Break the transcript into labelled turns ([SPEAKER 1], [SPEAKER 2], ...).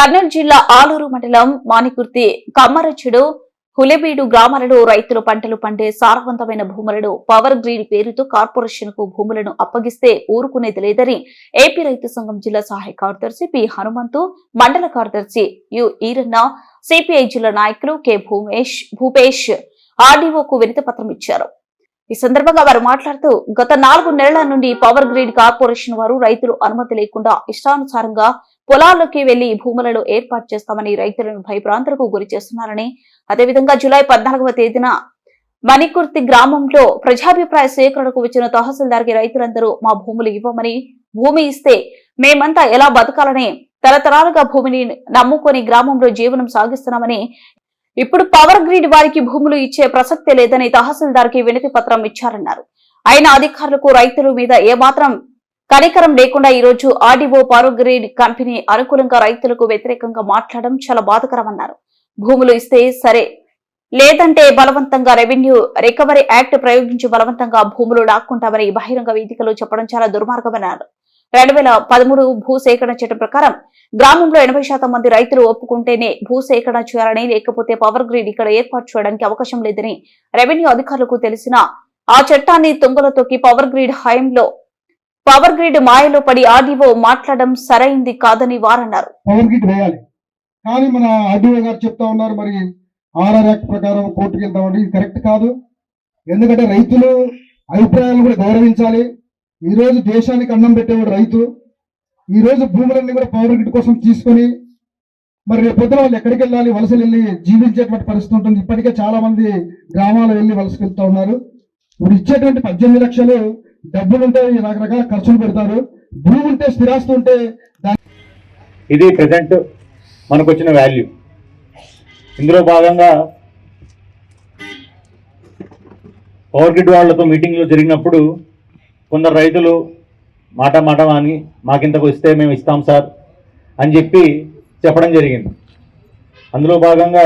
[SPEAKER 1] కర్నూలు జిల్లా ఆలూరు మండలం మానికుర్తి కమ్మరచెడు హులెబీడు గ్రామాలలో రైతులు పంటలు పండే సారవంతమైన భూములను పవర్ గ్రీడ్ పేరుతో కార్పొరేషన్కు భూములను అప్పగిస్తే ఊరుకునేది లేదని ఏపీ రైతు సంఘం జిల్లా సహాయ కార్యదర్శి పి హనుమంతు మండల కార్యదర్శి యు ఈరన్న సిపిఐ జిల్లా నాయకులు కె భూమేష్ భూపేష్ ఆర్డీఓకు వినతి పత్రం ఇచ్చారు. ఈ సందర్భంగా వారు మాట్లాడుతూ గత నాలుగు నెలల నుండి పవర్ గ్రిడ్ కార్పొరేషన్ వారు రైతులు అనుమతి లేకుండా ఇష్టానుసారంగా పొలాల్లోకి వెళ్ళి భూములను ఏర్పాటు చేస్తామని రైతులను భయభ్రాంతులకు గురి చేస్తున్నారని అదేవిధంగా జూలై పద్నాలుగవ తేదీన మణికుర్తి గ్రామంలో ప్రజాభిప్రాయ సేకరణకు వచ్చిన తహసీల్దార్కి రైతులందరూ మా భూములు ఇవ్వమని భూమి ఇస్తే మేమంతా ఎలా బతకాలని తరతరాలుగా భూమిని నమ్ముకొని గ్రామంలో జీవనం సాగిస్తున్నామని ఇప్పుడు పవర్ గ్రిడ్ వారికి భూములు ఇచ్చే ప్రసక్తే లేదని తహసీల్దార్కి వినతి పత్రం ఇచ్చారన్నారు. అయిన అధికారులకు రైతుల మీద ఏమాత్రం కనికరం లేకుండా ఈ రోజు ఆర్డీఓ పవర్ కంపెనీ అనుకూలంగా రైతులకు వ్యతిరేకంగా మాట్లాడడం చాలా బాధకరమన్నారు. భూములు ఇస్తే సరే లేదంటే బలవంతంగా రెవెన్యూ రికవరీ యాక్ట్ ప్రయోగించి బలవంతంగా భూములు లాక్కుంటామని బహిరంగ వేదికలో చెప్పడం చాలా దుర్మార్గమన్నారు. రెండు వేల పదమూడు భూసేకరణ చట్టం ప్రకారం గ్రామంలో ఎనభై శాతం మంది రైతులు ఒప్పుకుంటేనే భూసేకరణ చేయాలని లేకపోతే పవర్ గ్రిడ్ ఇక్కడ ఏర్పాటు చేయడానికి అవకాశం లేదని రెవెన్యూ అధికారులకు తెలిసిన ఆ చట్టాన్ని తుంగలో పవర్ గ్రిడ్ హయంలో పవర్ గ్రిడ్ మాయలో పడి ఆర్డీఓ మాట్లాడడం సరైంది కాదని వారన్నారు.
[SPEAKER 2] పవర్ గ్రిడ్ వేయాలి. కానీ మన ఆర్డీఓ గారు చెప్తా ఉన్నారు మరి ఆర్ఆర్ యాక్ట్ ప్రకారం కోర్టుకి వెళ్తామండి ఇది కరెక్ట్ కాదు. ఎందుకంటే రైతులు అభిప్రాయాలను కూడా గౌరవించాలి. ఈ రోజు దేశానికి అన్నం పెట్టేవాడు రైతు. ఈ రోజు భూములన్నీ కూడా పవర్ గ్రిడ్ కోసం తీసుకొని మరి రేపు పొద్దున వాళ్ళు ఎక్కడికి వెళ్ళాలి? వలసలు వెళ్ళి జీవించేటువంటి పరిస్థితి ఉంటుంది. ఇప్పటికే చాలా మంది గ్రామాలు వెళ్ళి వలసకు వెళ్తూ ఉన్నారు. ఇప్పుడు ఇచ్చేటువంటి పద్దెనిమిది లక్షలు డబ్బులు ఉంటే రకరకాల ఖర్చులు పెడతారు. భూమి ఉంటే స్థిరాస్తి ఉంటే
[SPEAKER 3] ఇది ప్రజెంట్ మనకు వచ్చిన వాల్యూ ఇందులో భాగంగా పవర్ గ్రిడ్ వాళ్ళతో మీటింగ్లో జరిగినప్పుడు కొందరు రైతులు మాట మాట అని మాకింతకు ఇస్తే మేము ఇస్తాం సార్ అని చెప్పి చెప్పడం జరిగింది. అందులో భాగంగా